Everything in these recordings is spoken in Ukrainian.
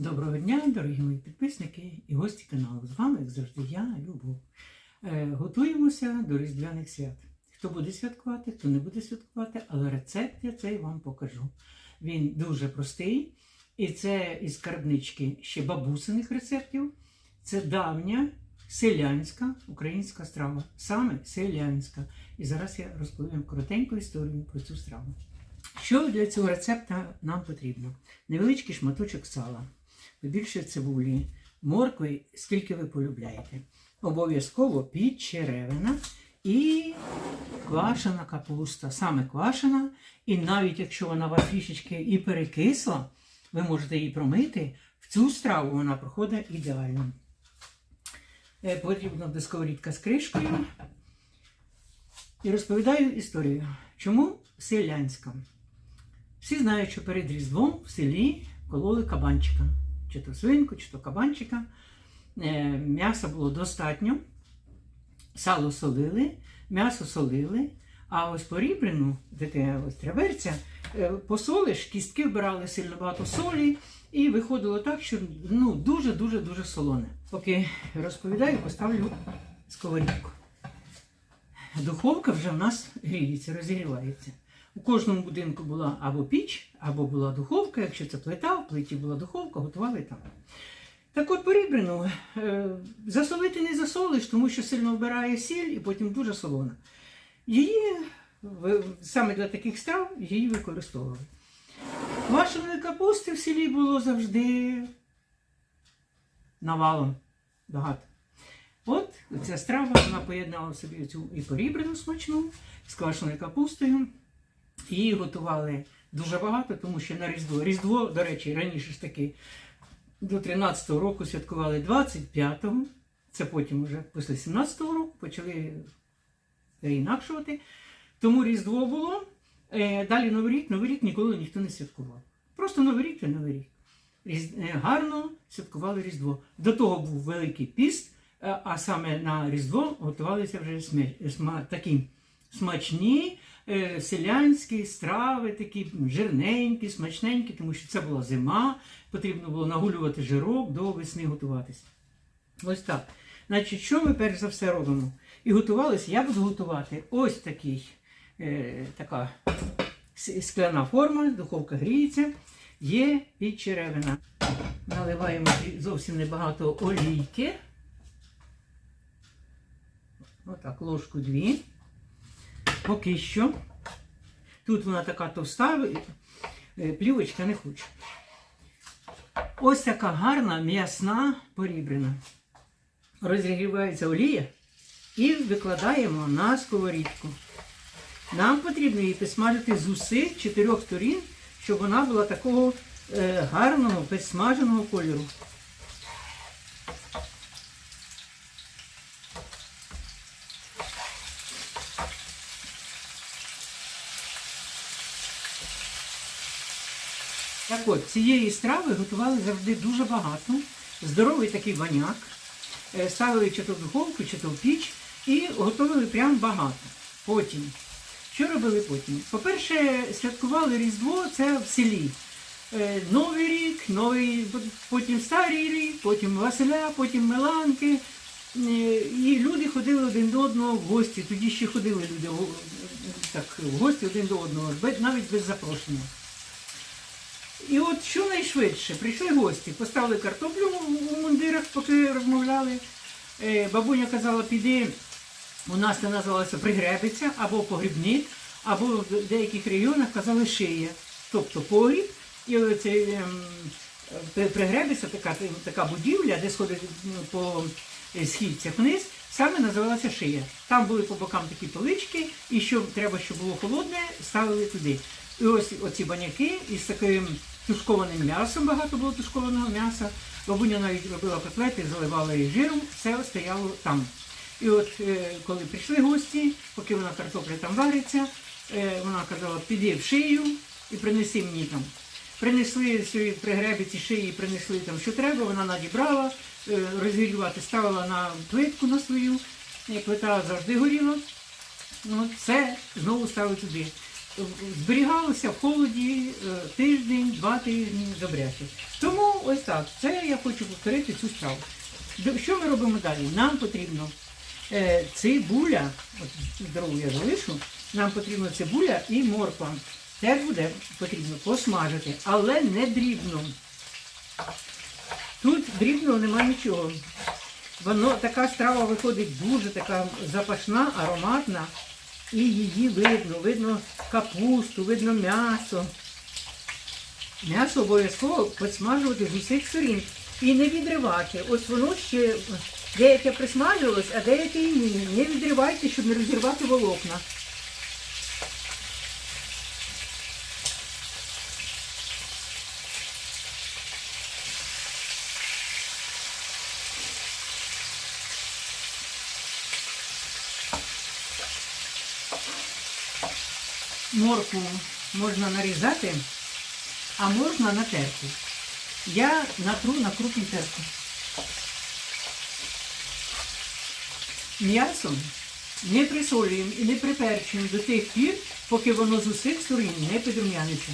Доброго дня, дорогі мої підписники і гості каналу. З вами, як завжди, я, Любов. Е, готуємося до Різдвяних свят. Хто буде святкувати, хто не буде святкувати, але рецепт я цей вам покажу. Він дуже простий. І це із скарбнички ще бабусиних рецептів. Це давня селянська українська страва. Саме селянська. І зараз я розповім коротеньку історію про цю страву. Що для цього рецепта нам потрібно? Невеличкий шматочок сала, побільше цибулі, моркви, скільки ви полюбляєте. Обов'язково підчеревина і квашена капуста, саме квашена. І навіть якщо вона у вас трішечки і перекисла, ви можете її промити. В цю страву вона проходить ідеально. Е, Потрібна буде сковорідка з кришкою. І розповідаю історію. Чому селянська? Всі знають, що перед Різдвом в селі кололи кабанчика. Чи то свинку, чи то кабанчика. Е, М'яса було достатньо. Сало солили, м'ясо солили. А ось порібрину, таке ось треверця, е, посолиш, кістки вбирали сильно багато солі, і виходило так, що ну, дуже-дуже-дуже солоне. Поки розповідаю, поставлю сковорідку. Духовка вже в нас гріється, розігрівається. У кожному будинку була або піч, або була духовка. Якщо це плита, в плиті була духовка, готували там. Так от порібрину е, засолити не засолиш, тому що сильно вбирає сіль і потім дуже солона. Її саме для таких страв її використовували. Квашеної капусти в селі було завжди навалом багато. От ця страва вона поєднала в собі цю і порібрину смачну з квашеною капустою. Її готували дуже багато, тому що на Різдво. Різдво, до речі, раніше ж таки до 13-го року святкували 25-го. Це потім вже після 17-го року почали інакшувати. Тому Різдво було. Е, Далі Новий рік, Новий рік ніколи ніхто не святкував. Просто Новий рік це Новий рік. Е, Гарно святкували Різдво. До того був Великий піст, е, а саме на Різдво готувалися вже такі смачні селянські страви, такі жирненькі, смачненькі, тому що це була зима, потрібно було нагулювати жирок, до весни готуватися. Ось так. Значить, що ми перш за все робимо? І готувалися, я буду готувати ось такий, е, така скляна форма, духовка гріється, є підчеревина. Наливаємо зовсім небагато олійки. Отак, ложку дві. Поки що. Тут вона така товста, е, плівочка не хоче. Ось така гарна м'ясна порібрина. Розігрівається олія і викладаємо на сковорідку. Нам потрібно її підсмажити з усіх чотирьох сторін, щоб вона була такого е, гарного, підсмаженого кольору. От, цієї страви готували завжди дуже багато. Здоровий такий баняк. Е, Ставили чи то в духовку, чи то в піч і готували прям багато. Потім, що робили потім? По-перше, святкували Різдво це в селі. Е, Новий рік, новий, потім старий рік, потім Василя, потім Меланки. Е, І люди ходили один до одного в гості. Тоді ще ходили люди так, в гості один до одного, навіть без запрошення. І от що найшвидше, прийшли гості, поставили картоплю у мундирах, поки розмовляли. Е, Бабуня казала, піди, у нас це називалося пригребиця або погрібник, або в деяких регіонах казали шия. Тобто погріб, і оцей ем, пригребиця, така, така будівля, де сходить ну, по східцях вниз, саме називалася шия. Там були по бокам такі полички, і що треба, щоб було холодне, ставили туди. І ось оці баняки із таким тушкованим м'ясом, багато було тушкованого м'яса. Бабуня навіть робила котлети, заливала їх жиром, все стояло там. І от е, коли прийшли гості, поки вона картопля там вариться, е, вона казала, піди в шию і принеси мені там. Принесли свої пригребиці шиї, принесли там, що треба, вона надібрала, е, розігрівати ставила на плитку на свою, плита завжди горіла. Ну, все знову ставили туди. Зберігалося в холоді е, тиждень, два тижні добряче. Тому ось так, це я хочу повторити цю справу. Що ми робимо далі? Нам потрібно е, цибуля, от здорову я залишу, нам потрібно цибуля і морква. Теж буде потрібно посмажити, але не дрібно. Тут дрібного немає нічого. Воно така страва виходить дуже така запашна, ароматна. І її видно, видно капусту, видно м'ясо. М'ясо обов'язково підсмажувати з усіх сторін. І не відривати. Ось воно ще деяке присмажилось, а деяке і ні. Не відривайте, щоб не розірвати волокна. Моркву можна нарізати, а можна натерти. Я натру на крупну терку. М'ясо не присолюємо і не приперчуємо до тих пір, поки воно з усіх сторін не підрум'яниться.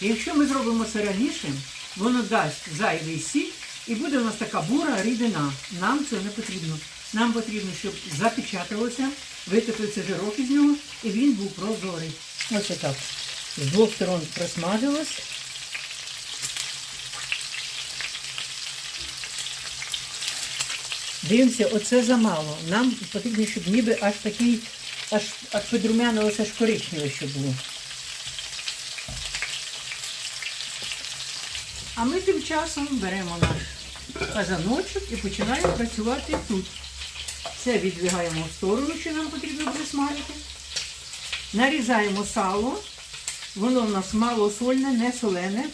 Якщо ми зробимо це раніше, воно дасть зайвий сік і буде у нас така бура рідина. Нам це не потрібно. Нам потрібно, щоб запечаталося, витопився жирок із нього і він був прозорий. Ось так. З двох сторон просмажилось. Дивимося, оце замало. Нам потрібно, щоб ніби аж такий, аж, аж підрумянилося, аж коричневе, щоб було. А ми тим часом беремо наш казаночок і починаємо працювати тут. Це відвігаємо в сторону, що нам потрібно буде смажити. Нарізаємо сало. Воно в нас малосольне, не солене.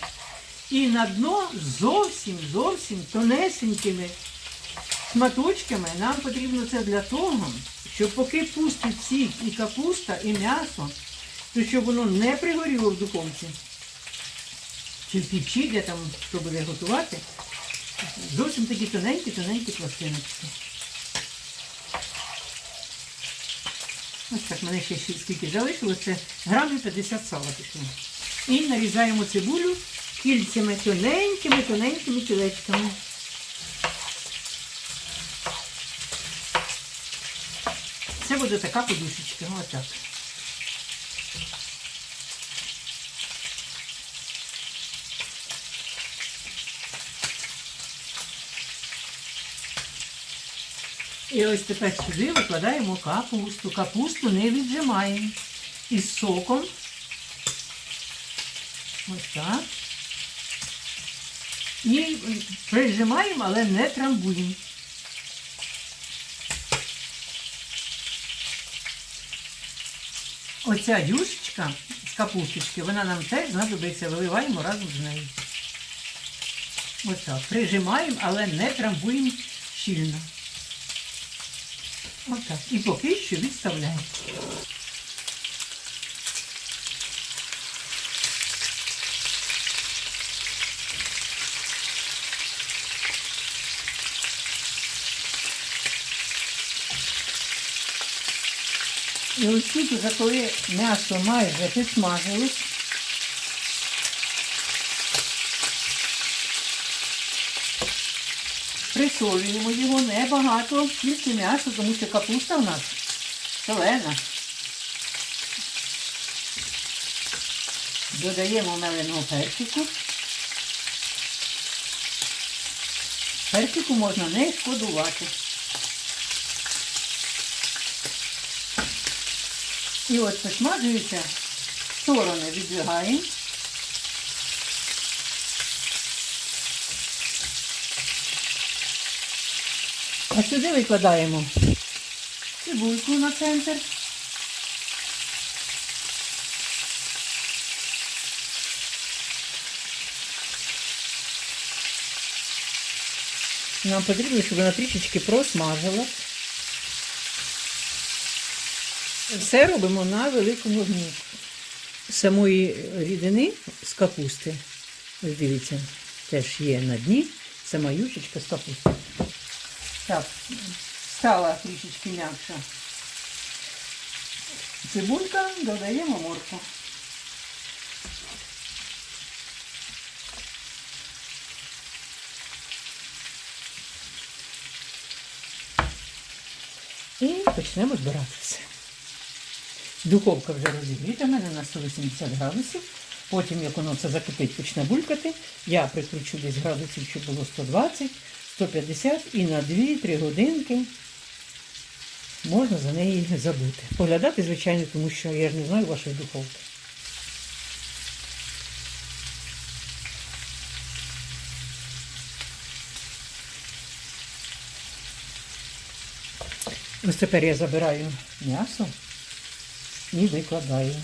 І на дно зовсім зовсім тонесенькими шматочками нам потрібно це для того, щоб поки пустить сік і капуста, і м'ясо, то щоб воно не пригоріло в духовці. Чи в печі, де там хто буде готувати. Зовсім такі тоненькі-тоненькі пластиночки. Ось так, мене ще скільки залишилося, це грамів 50 сала пішло. І нарізаємо цибулю кільцями тоненькими, тоненькими кілечками. Це буде така подушечка, отак. І ось тепер сюди викладаємо капусту. Капусту не віджимаємо. Із соком. Ось так. І прижимаємо, але не трамбуємо. Оця юшечка з капусточки, вона нам теж знадобиться, виливаємо разом з нею. Ось так. Прижимаємо, але не трамбуємо щільно. Отак. І поки що відставляємо. І ось тут уже коли м'ясо майже підсмажилось, присолюємо його небагато, тільки м'ясо, тому що капуста у нас солена. Додаємо меленого перчику. Перчику можна не шкодувати. І от посмажується, сторони відвигаємо. А сюди викладаємо цибульку на центр. Нам потрібно, щоб вона трішечки просмажила. Все робимо на великому вогні. Самої рідини з капусти. Ось дивіться, теж є на дні сама юшечка з капусти. Так, стала трішечки м'якша. Цибулька, додаємо морку. І почнемо збиратися. Духовка вже розігріта, в мене на 180 градусів. Потім, як воно все закипить, почне булькати, я прикручу десь градусів, щоб було 120 150 і на 2-3 годинки можна за неї забути. Поглядати, звичайно, тому що я ж не знаю вашої духовки. Ось тепер я забираю м'ясо і викладаю.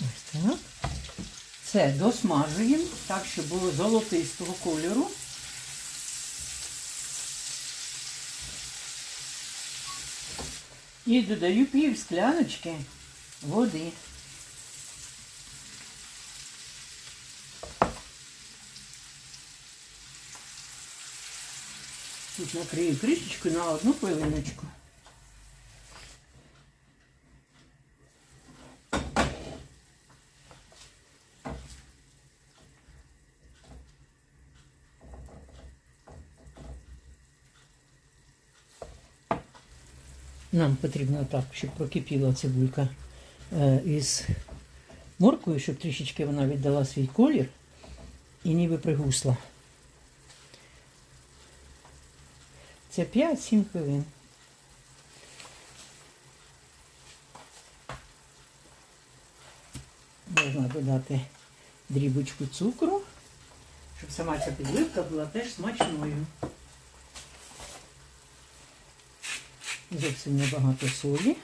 Ось так. Це досмажуємо так, щоб було золотистого кольору. І додаю пів скляночки води. Тут накрию кришечку на одну хвилиночку. Нам потрібно так, щоб прокипіла цибулька е, із морквою, щоб трішечки вона віддала свій колір і ніби пригусла. Це 5-7 хвилин. Можна додати дрібочку цукру, щоб сама ця підливка була теж смачною. Зовсім небагато солі.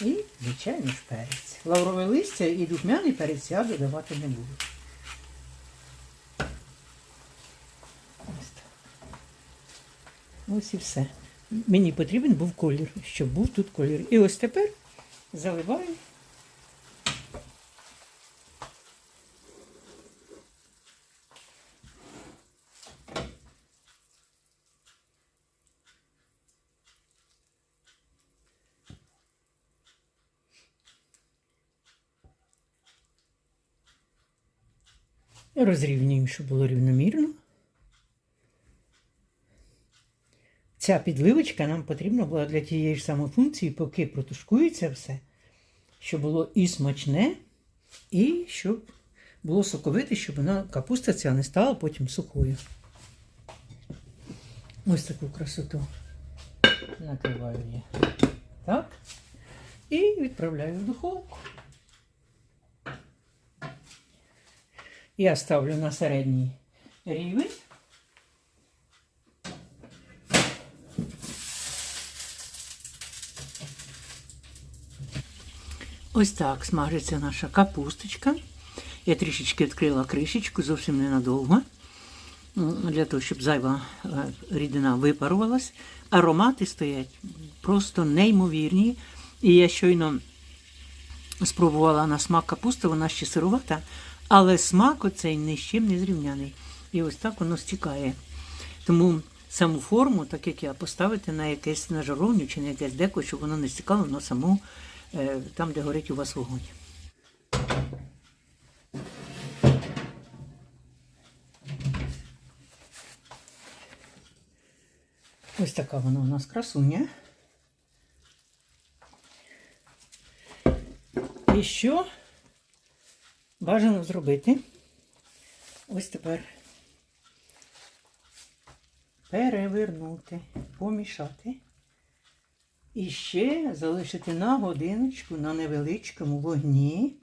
І, звичайно перець. Лаврове листя і духмяний перець я додавати не буду. Ось так. Ось і все. Мені потрібен був колір, щоб був тут колір. І ось тепер заливаю. Розрівнюємо, щоб було рівномірно. Ця підливочка нам потрібна була для тієї ж самої функції, поки протушкується все, щоб було і смачне, і щоб було соковите, щоб вона капуста ця не стала потім сухою. Ось таку красоту накриваю я. Так. І відправляю в духовку. Я ставлю на середній рівень. Ось так смажиться наша капусточка. Я трішечки відкрила кришечку, зовсім ненадовго, для того, щоб зайва е, рідина випарувалась. Аромати стоять просто неймовірні. І я щойно спробувала на смак капусту, вона ще сировата, але смак оцей ні з чим не зрівняний. І ось так воно стікає. Тому саму форму, так як я, поставити на якесь на жаровню чи на якесь деко, щоб воно не стікало, воно само е, там, де горить у вас вогонь. Ось така вона у нас красуня. І що бажано зробити? Ось тепер перевернути, помішати. І ще залишити на годиночку на невеличкому вогні,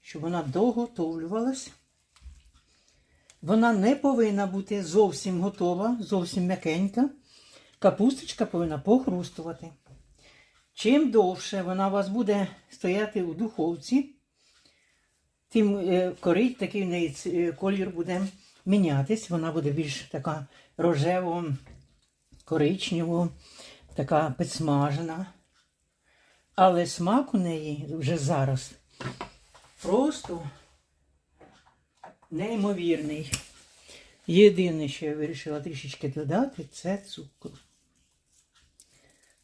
щоб вона доготовлювалась. Вона не повинна бути зовсім готова, зовсім м'якенька. Капусточка повинна похрустувати. Чим довше вона у вас буде стояти у духовці, тим е, корить такий в неї е, колір буде мінятись. Вона буде більш така рожево, коричнево, така підсмажена. Але смак у неї вже зараз просто неймовірний. Єдине, що я вирішила трішечки додати, це цукру.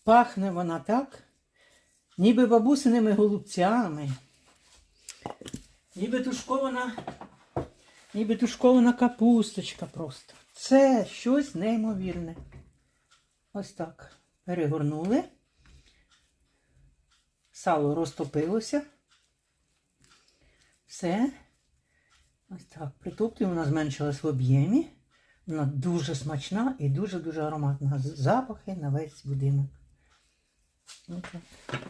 Пахне вона так, ніби бабусиними голубцями. Ніби тушкована, ніби тушкована капусточка просто. Це щось неймовірне. Ось так. Перегорнули. Сало розтопилося. Все. Ось так. Притоптуємо, вона зменшилась в об'ємі. Вона дуже смачна і дуже-дуже ароматна. Запахи на весь будинок. Ось так.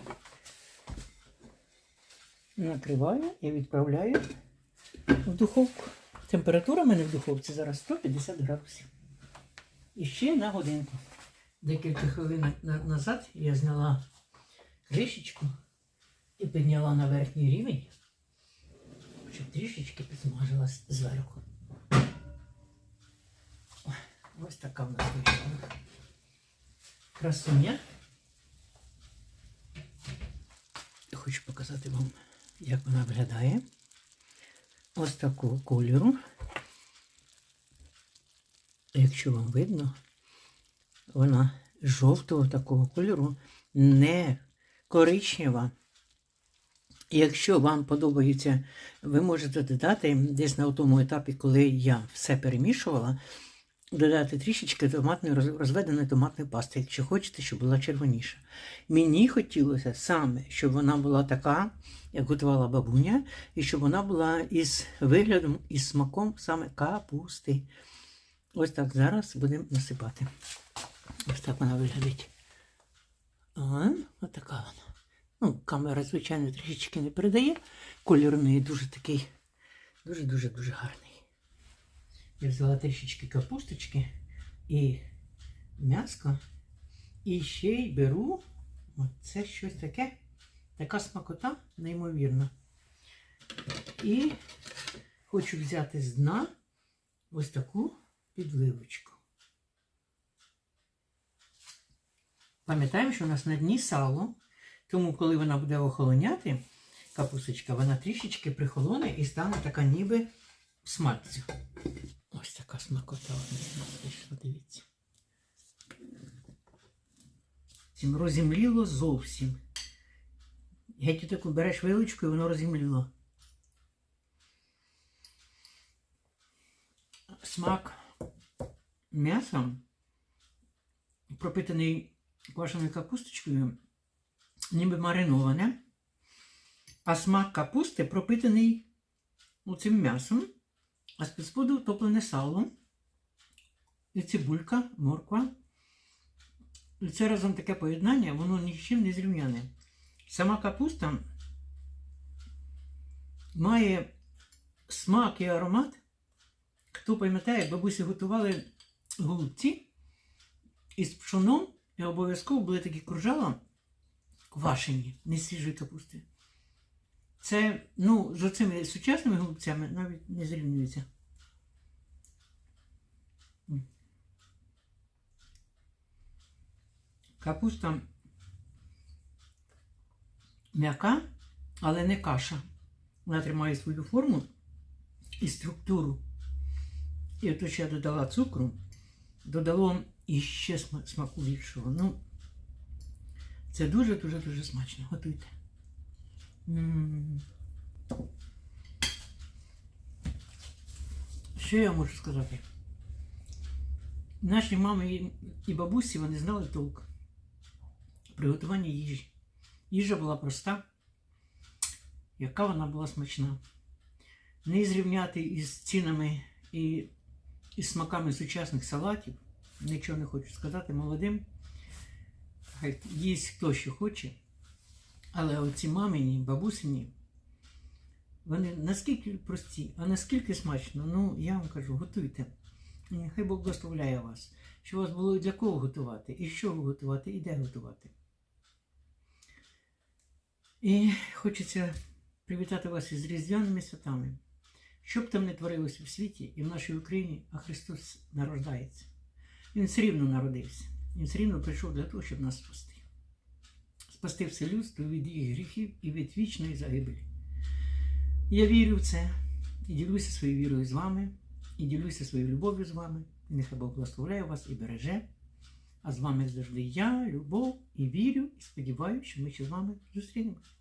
Накриваю і відправляю в духовку. Температура в мене в духовці зараз 150 градусів. І ще на годинку. Декілька хвилин на- назад я зняла кришечку і підняла на верхній рівень, щоб трішечки підсмажилась зверху. Ось така в нас вийшла. Красуня. Хочу показати вам, як вона виглядає. Ось такого кольору. Якщо вам видно, вона жовтого такого кольору, не коричнева. Якщо вам подобається, ви можете додати десь на тому етапі, коли я все перемішувала, додати трішечки томатної розведеної томатної пасти, якщо хочете, щоб була червоніша. Мені хотілося саме, щоб вона була така, як готувала бабуня, і щоб вона була із виглядом і смаком саме капусти. Ось так зараз будемо насипати. Ось так вона виглядить. Ось така вона. Ну, камера, звичайно, трішечки не передає. Колір у неї дуже такий, дуже-дуже-дуже гарний. Я взяла трішечки капусточки і м'яско. І ще й беру оце щось таке, така смакота неймовірна. І хочу взяти з дна ось таку підливочку. Пам'ятаємо, що у нас на дні сало, тому коли вона буде охолоняти, капусточка, вона трішечки прихолоне і стане така ніби смальцю. Ось така смакота вийшла, дивіться. Цим розімліло зовсім. Геть таку береш вилочку і воно розімліло. Смак м'яса, пропитаний квашеною капусточкою, ніби мариноване, а смак капусти пропитаний цим м'ясом, а з-під споду топлене сало, і цибулька, морква. І це разом таке поєднання, воно нічим не зрівняне. Сама капуста має смак і аромат. Хто пам'ятає, бабусі готували голубці із пшоном, і обов'язково були такі кружала квашені, не свіжої капусти. Це, ну, з оцими сучасними голубцями навіть не зрівнюється. Капуста м'яка, але не каша. Вона тримає свою форму і структуру. І от що я додала цукру, додало іще сма- смаку більшого. Ну, це дуже-дуже-дуже смачно. Готуйте. Що я можу сказати? Наші мами і бабусі вони знали толк приготування їжі. Їжа була проста, яка вона була смачна. Не зрівняти із цінами і із смаками сучасних салатів. Нічого не хочу сказати молодим. Хай їсть хто що хоче. Але оці мамині, бабусині, вони наскільки прості, а наскільки смачно, ну я вам кажу, готуйте. І Нехай Бог благословляє вас, що у вас було для кого готувати, і що готувати, і де готувати. І хочеться привітати вас із Різдвяними святами. Що б там не творилося в світі і в нашій Україні, а Христос народжається. Він все рівно народився. Він все рівно прийшов для того, щоб нас спасти. Спасти все людство від їх гріхів і від вічної загибелі. Я вірю в це і ділюся своєю вірою з вами, і ділюся своєю любов'ю з вами. І нехай Бог благословляє вас і береже. А з вами завжди я, любов і вірю, і сподіваюся, що ми ще з вами зустрінемося.